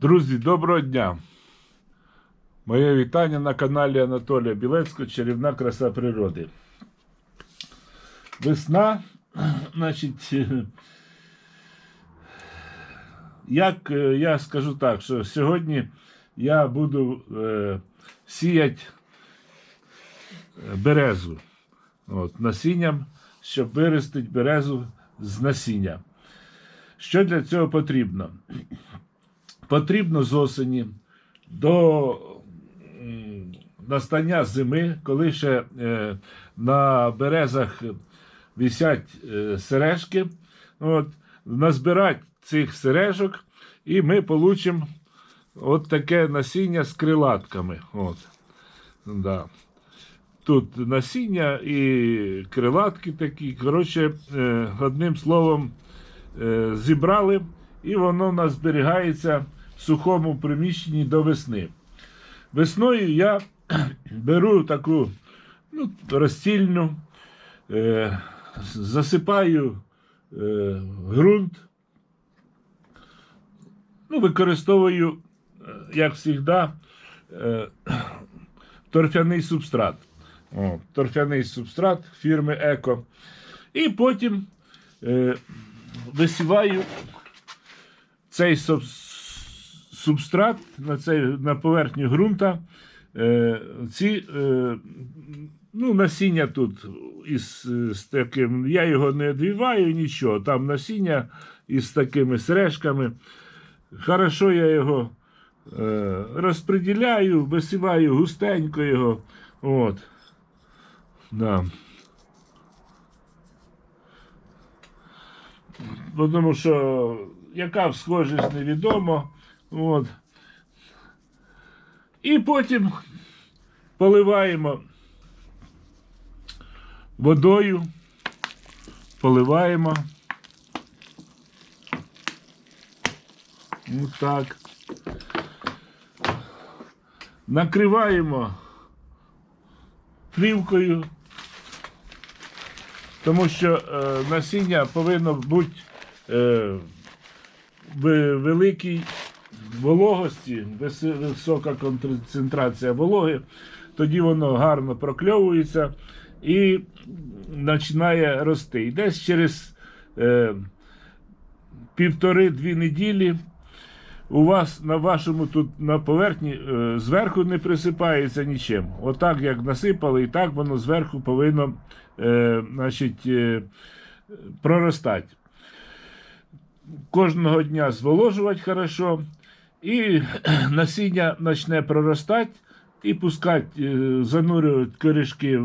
Друзі, доброго дня! Моє вітання на каналі Анатолія Білецького Чарівна краса природи. Весна, значить, е, як е, я скажу так, що сьогодні я буду е, сіяти березу от, насінням, щоб виростити березу з насіння. Що для цього потрібно? Потрібно з осені до настання зими, коли ще е, на березах висять е, сережки, от, назбирати цих сережок, і ми получимо от таке насіння з крилатками. От. Да. Тут насіння і крилатки такі. Коротше, е, одним словом, зібрали, і воно в нас зберігається в сухому приміщенні до весни. Весною я беру таку ну, розстільну, е, засипаю е, ґрунт, ну, використовую, е, як завжди, е, торфяний субстрат. О, торфяний субстрат фірми Еко. І потім е, висіваю цей субстрат на, цей, на поверхню ґрунта. Е, ці е, ну, насіння тут із, з таким. Я його не одвіваю, нічого. Там насіння із такими сережками. Хорошо я його е, розподіляю, висіваю густенько його. От. Да. Тому що яка схожість невідомо. От. І потім поливаємо водою, поливаємо. Ось так. Накриваємо плівкою, тому що е, насіння повинно бути е, великій вологості, висока концентрація вологи, тоді воно гарно прокльовується і починає рости. І десь через е, півтори-дві неділі у вас на вашому тут на поверхні е, зверху не присипається нічим. Отак, як насипали, і так воно зверху повинно е, значить, е, проростати. Кожного дня зволожувати хорошо, і насіння почне проростати і пускати, е, занурювати корішки е,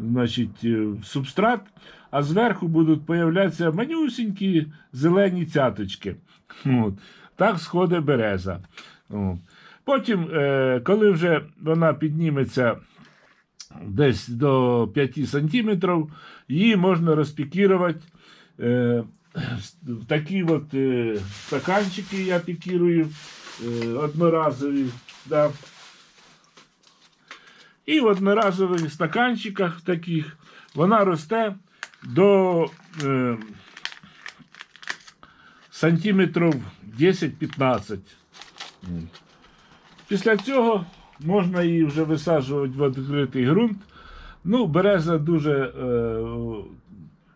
значить, е, в субстрат, а зверху будуть появлятися манюсінькі зелені цяточки. От. Так сходить береза. От. Потім, коли вже вона підніметься десь до 5 сантиметрів, її можна розпікірувати. Е, в такі от е, стаканчики я пікірую е, одноразові. Да. І в одноразових стаканчиках таких вона росте до е, сантиметрів 10-15. Після цього можна її вже висаджувати в відкритий ґрунт. Ну, береза дуже е,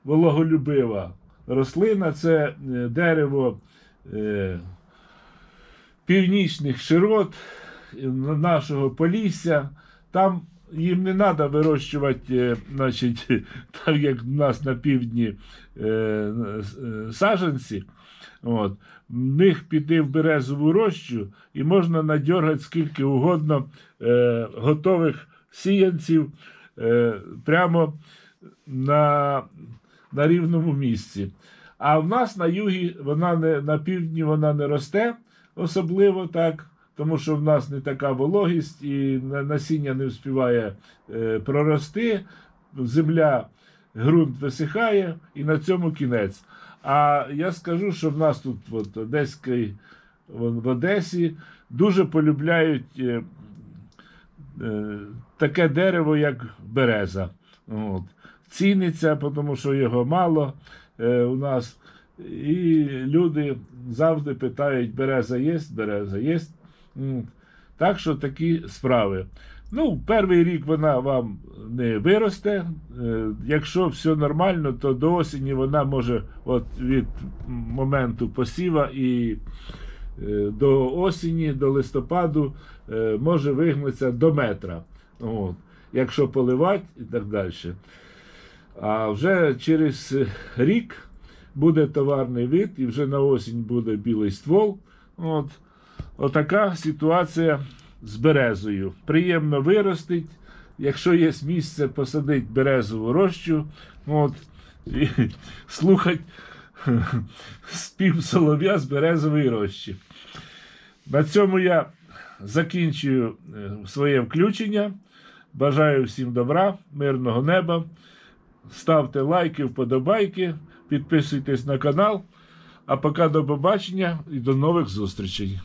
вологолюбива рослина, це е, дерево е, північних широт е, нашого Полісся. Там їм не треба вирощувати, значить, так як в нас на півдні саджанці. От. В них піти в березову рощу і можна надьоргати скільки угодно е, готових сіянців е, прямо на, на рівному місці. А в нас на югі вона не на півдні вона не росте особливо так, тому що в нас не така вологість і насіння не вспіває е, прорости. Земля, ґрунт висихає, і на цьому кінець. А я скажу, що в нас тут от, Одеський, в Одесі дуже полюбляють е, е, таке дерево, як береза. От. Ціниться, тому що його мало е, у нас. І люди завжди питають: береза є, береза є. Так що такі справи. Ну, перший рік вона вам не виросте. Е, Якщо все нормально, то до осені вона може от від моменту посіва і е, до осені, до листопаду е, може вигнутися до метра. От. Якщо поливати і так далі. А вже через рік буде товарний вид, і вже на осінь буде білий ствол. От. Отака ситуація з березою. Приємно виростить. Якщо є місце посадити березову рощу, от, і слухати спів солов'я з березової рощі. На цьому я закінчую е, своє включення. Бажаю всім добра, мирного неба. Ставте лайки, вподобайки, підписуйтесь на канал. А поки до побачення і до нових зустрічей.